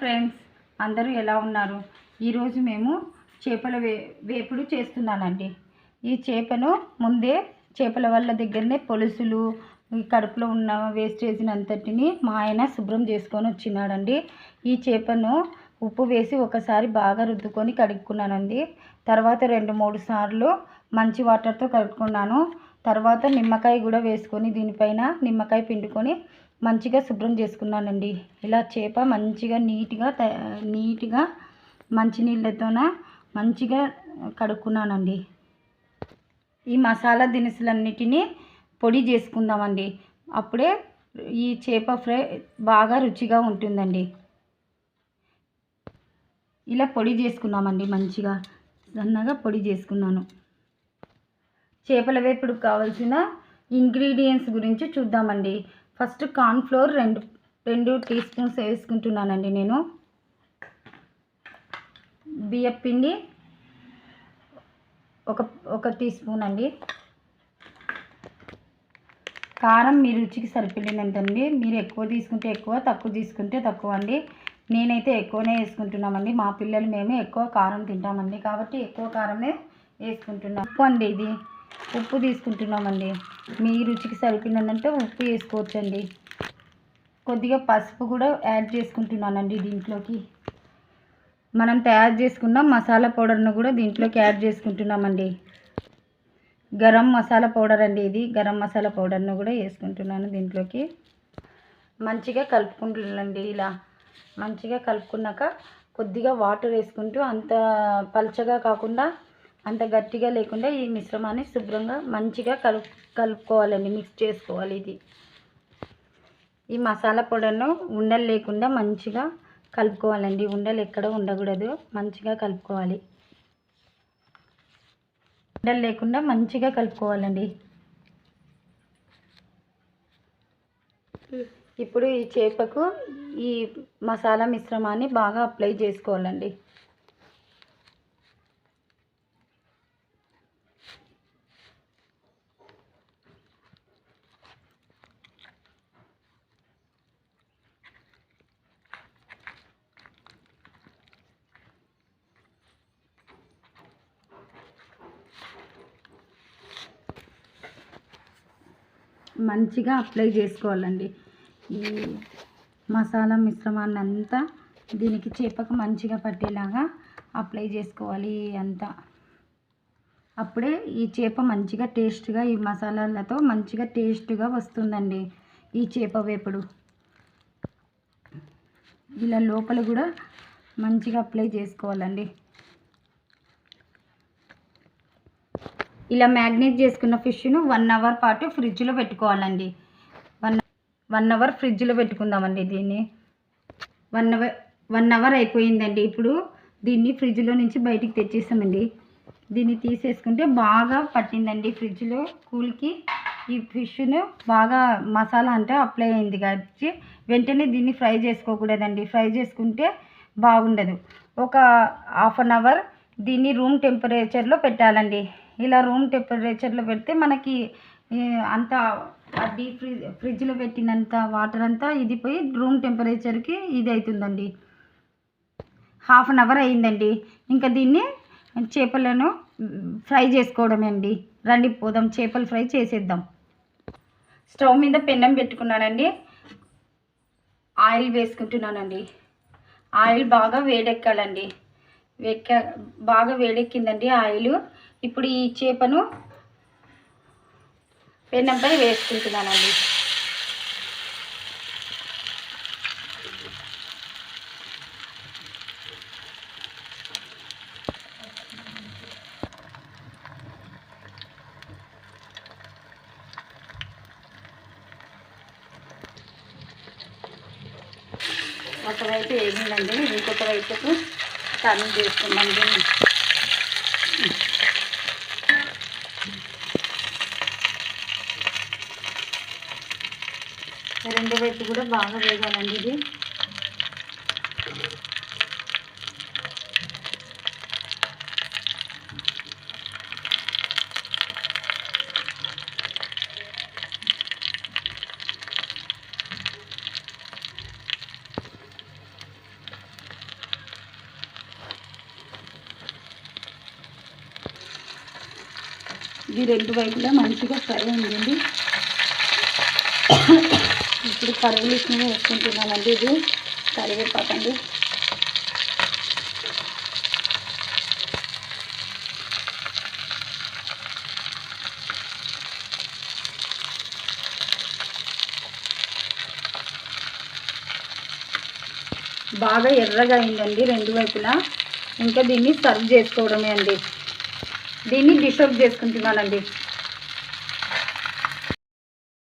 Friends అందరూ ఎలా ఉన్నారు? ఈరోజు మేము చేపల వే వేపుడు చేస్తున్నానండి. ఈ చేపను ముందే చేపల వాళ్ళ దగ్గరనే పొలుసులు కడుపులో ఉన్న వేస్టేజ్ని అంతటిని మా ఆయన శుభ్రం చేసుకొని వచ్చినాడండి. ఈ చేపను ఉప్పు వేసి ఒకసారి బాగా రుద్దుకొని కడుక్కున్నానండి. తర్వాత రెండు మూడు సార్లు మంచి వాటర్తో కడుక్కున్నాను. తర్వాత నిమ్మకాయ కూడా వేసుకొని దీనిపైన నిమ్మకాయ పిండుకొని మంచిగా శుభ్రం చేసుకున్నానండి. ఇలా చేప మంచిగా నీట్గా నీట్గా మంచినీళ్ళతోన మంచిగా కడుక్కున్నానండి. ఈ మసాలా దినుసులన్నిటినీ పొడి చేసుకుందామండి. అప్పుడే ఈ చేప ఫ్రై బాగా రుచిగా ఉంటుందండి. ఇలా పొడి చేసుకున్నామండి మంచిగా. సన్నగా పొడి చేసుకున్నాను. చేపల వేపుడు కావాల్సిన ఇంగ్రీడియంట్స్ గురించి చూద్దామండి. ఫస్ట్ కార్న్ఫ్లోర్ రెండు రెండు టీ స్పూన్స్ వేసుకుంటున్నానండి నేను. బియ్యపిండి ఒక ఒక టీ స్పూన్ అండి. కారం మీ రుచికి సరిపడినంతండి మీరు ఎక్కువ తీసుకుంటే ఎక్కువ తక్కువ తీసుకుంటే తక్కువ అండి. నేనైతే ఎక్కువనే వేసుకుంటున్నామండి. మా పిల్లలు మేము ఎక్కువ కారం తింటామండి. కాబట్టి ఎక్కువ కారమే వేసుకుంటున్నాం. ఉప్పు అండి ఇది. ఉప్పు తీసుకుంటున్నామండి. మీ రుచికి సరిపడినంటే ఉప్పు వేసుకోవచ్చండి. కొద్దిగా పసుపు కూడా యాడ్ చేసుకుంటున్నానండి దీంట్లోకి. మనం తయారు చేసుకున్న మసాలా పౌడర్ను కూడా దీంట్లోకి యాడ్ చేసుకుంటున్నామండి. గరం మసాలా పౌడర్ అండి ఇది. గరం మసాలా పౌడర్ను కూడా వేసుకుంటున్నాను దీంట్లోకి. మంచిగా కలుపుకుంటున్నానండి ఇలా. మంచిగా కలుపుకున్నాక కొద్దిగా వాటర్ వేసుకుంటూ అంత పలచగా కాకుండా అంత గట్టిగా లేకుండా ఈ మిశ్రమాన్ని శుభ్రంగా మంచిగా కలు కలుపుకోవాలండి మిక్స్ చేసుకోవాలి ఇది. ఈ మసాలా పొడిను ఉండలు లేకుండా మంచిగా కలుపుకోవాలండి. ఉండలు ఎక్కడ ఉండకూడదు. మంచిగా కలుపుకోవాలి. ఉండలు లేకుండా మంచిగా కలుపుకోవాలండి. ఇప్పుడు ఈ చేపకు ఈ మసాలా మిశ్రమాన్ని బాగా అప్లై చేసుకోవాలండి. మంచిగా అప్లై చేసుకోవాలండి. ఈ మసాలా మిశ్రమాన్ని అంతా దీనికి చేపకు మంచిగా పట్టేలాగా అప్లై చేసుకోవాలి అంతా. అప్పుడే ఈ చేప మంచిగా టేస్ట్గా ఈ మసాలాలతో మంచిగా టేస్ట్గా వస్తుందండి ఈ చేప వేపుడు. ఇలా లోపల కూడా మంచిగా అప్లై చేసుకోవాలండి. ఇలా మ్యాగ్నేట్ చేసుకున్న ఫిష్ను వన్ అవర్ పాటు ఫ్రిడ్జ్లో పెట్టుకోవాలండి. వన్ వన్ అవర్ ఫ్రిడ్జ్లో పెట్టుకుందామండి దీన్ని. వన్ అవర్ వన్ అవర్ అయిపోయిందండి. ఇప్పుడు దీన్ని ఫ్రిడ్జ్లో నుంచి బయటికి తెచ్చేసామండి. దీన్ని తీసేసుకుంటే బాగా పట్టిందండి ఫ్రిడ్జ్లో. కూల్కి ఈ ఫిష్ను బాగా మసాలా అంటే అప్లై అయింది కాబట్టి వెంటనే దీన్ని ఫ్రై చేసుకోకూడదండి. ఫ్రై చేసుకుంటే బాగుండదు. ఒక హాఫ్ అన్ అవర్ దీన్ని రూమ్ టెంపరేచర్లో పెట్టాలండి. ఇలా రూమ్ టెంపరేచర్లో పెడితే మనకి అంత డీప్ ఫ్రిజ్ ఫ్రిడ్జ్లో పెట్టినంత వాటర్ అంతా ఇది పోయి రూమ్ టెంపరేచర్కి ఇది అవుతుందండి హాఫ్ అన్ అవర్ అయిందండి. ఇంకా దీన్ని చేపలను ఫ్రై చేసుకోవడమే అండి రండి పోదాం చేపలు ఫ్రై చేసేద్దాం. స్టవ్ మీద పెన్నం పెట్టుకున్నానండి. ఆయిల్ వేసుకుంటున్నానండి. ఆయిల్ బాగా వేడెక్కాలండి. వెక్క బాగా వేడెక్కిందండి ఆయిల్. ఇప్పుడు ఈ చేపను పెన్నంపై వేసుకుంటున్నానండి. ఒకవైపు వేగిందండి ఇంకొక వైపుకు టర్న్ చేసుకుందాం దీన్ని రెండు వైపు కూడా బాగా వేగాలండి ఇది ఇది రెండు వైపులా మంచిగా ఫ్రై అయిందండి ఇప్పుడు కర్రీస్ని వేసుకుంటున్నానండి ఇది. కరివేపాకండి. బాగా ఎర్రగా అయిందండి రెండు వైపులా. ఇంకా దీన్ని సర్వ్ చేసుకోవడమే అండి. దీన్ని డిస్టర్బ్ చేసుకుంటున్నానండి.